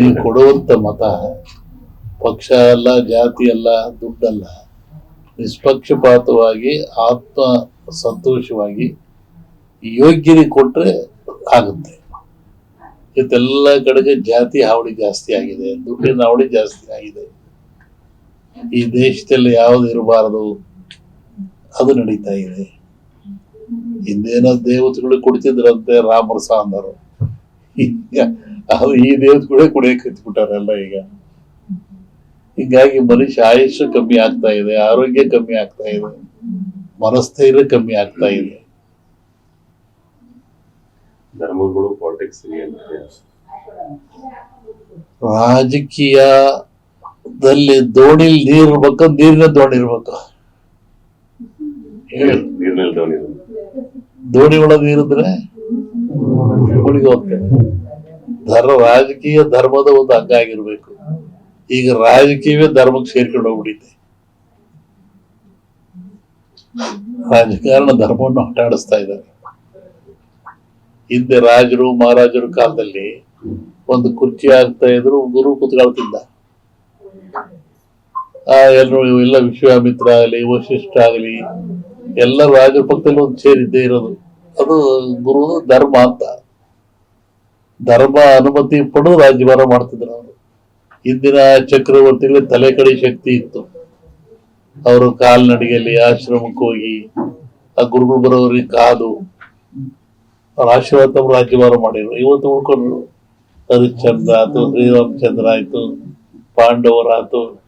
ನೀವು ಕೊಡುವಂತ ಮತ ಪಕ್ಷ ಅಲ್ಲ ಜಾತಿ ಅಲ್ಲ ದುಡ್ಡಲ್ಲ ನಿಷ್ಪಕ್ಷಪಾತವಾಗಿ ಆತ್ಮ ಸಂತೋಷವಾಗಿ ಯೋಗ್ಯರಿಗೆ ಕೊಟ್ರೆ ಆಗುತ್ತೆ. ಇವತ್ತೆಲ್ಲ ಕಡೆಗೆ ಜಾತಿ ಹಾವಳಿ ಜಾಸ್ತಿ ಆಗಿದೆ ದುಡ್ಡಿನ ಹಾವಳಿ ಜಾಸ್ತಿ ಆಗಿದೆ. ಈ ದೇಶದಲ್ಲಿ ಯಾವ್ದು ಇರಬಾರದು? ಅದು ನಡೀತಾ ಇದೆ. ಹಿಂದೇನೋ ದೇವತೆಗಳು ಕೊಡ್ತಿದ್ರಂತೆ ರಾಮರಸ ಅಂದರು ಈಗ ಅದು ಈ ದೇವತೆಗಳೇ ಕುಡಿಯಕ್ಕೆ ಹತ್ಬಿಟ್ಟಾರೆಲ್ಲ ಈಗ? ಹೀಗಾಗಿ ಮನುಷ್ಯ ಆಯುಷ್ಯ ಕಮ್ಮಿ ಆಗ್ತಾ ಇದೆ ಆರೋಗ್ಯ ಕಮ್ಮಿ ಆಗ್ತಾ ಇದೆ ಮನಸ್ಥೈರ್ಯ ಕಮ್ಮಿ ಆಗ್ತಾ ಇದೆ. ಧರ್ಮಗಳು ಪಾಲಿಟಿಕ್ಸ್ ರಾಜಕೀಯದಲ್ಲಿ ದೋಣಿಲ್ ನೀರ್ ಇರ್ಬೇಕು. ನೀರಿನ ದೋಣಿ ಇರ್ಬೇಕು. ದೋಣಿ ಒಳಗೆ ನೀರಿದ್ರೆ ಮುಳುಗಿ ಹೋಗ್ತೇನೆ. ಧರ್ಮ, ರಾಜಕೀಯ ಧರ್ಮದ ಒಂದು ಅಂಗ ಆಗಿರ್ಬೇಕು. ಈಗ ರಾಜಕೀಯವೇ ಧರ್ಮಕ್ಕೆ ಸೇರ್ಕೊಂಡು ಹೋಗ್ಬಿಟ್ಟಿದೆ. ರಾಜಕಾರಣ ಧರ್ಮವನ್ನು ಆಟಾಡಿಸ್ತಾ ಇದ್ದಾರೆ. ಹಿಂದೆ ರಾಜರು, ಮಹಾರಾಜರ ಕಾಲದಲ್ಲಿ ಒಂದು ಕುರ್ಚಿ ಆಗ್ತಾ ಇದ್ರು, ಗುರು ಕುತ್ಕೊಳ್ತಿದ್ದ. ಆ ಎಲ್ಲರೂ ಎಲ್ಲ ವಿಶ್ವಾಮಿತ್ರ ಆಗಲಿ ವಶಿಷ್ಠ ಆಗಲಿ, ಎಲ್ಲ ರಾಜರ ಪಕ್ಕದಲ್ಲಿ ಒಂದು ಸೇರಿದ್ದೇ ಇರೋದು. ಅದು ಗುರು ಧರ್ಮ ಅಂತ. ಧರ್ಮ ಅನುಮತಿ ಪಡೆದು ರಾಜ್ಯಭಾರ ಮಾಡ್ತಿದ್ರು ಅವರು. ಇಂದಿನ ಚಕ್ರವರ್ತಿಗಳಿಗೆ ತಲೆ ಕಡೆ ಶಕ್ತಿ ಇತ್ತು. ಅವರು ಕಾಲ್ನಡಿಗೆಯಲ್ಲಿ ಆಶ್ರಮಕ್ಕೆ ಹೋಗಿ, ಆ ಗುರುಗಳು ಬರೋರಿಗೆ ಕಾದು, ಅವ್ರ ಆಶೀರ್ವಾದ ತಮ್ಮ ರಾಜ್ಯಭಾರ ಮಾಡಿದ್ರು. ಇವತ್ತು ಉಳ್ಕೊಂಡ್ರು. ಹರಿಶ್ಚಂದ್ರ ಆಯ್ತು, ಶ್ರೀರಾಮಚಂದ್ರ ಆಯ್ತು, ಪಾಂಡವರಾಯ್ತು.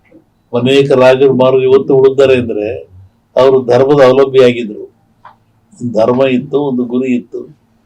ಅನೇಕ ರಾಜರು ಮಾರು ಇವತ್ತು ಉಳಿದಾರೆ ಅಂದ್ರೆ, ಅವರು ಧರ್ಮದ ಅವಲಂಬಿಯಾಗಿದ್ರು. ಧರ್ಮ ಇತ್ತು, ಒಂದು ಗುರಿ ಇತ್ತು.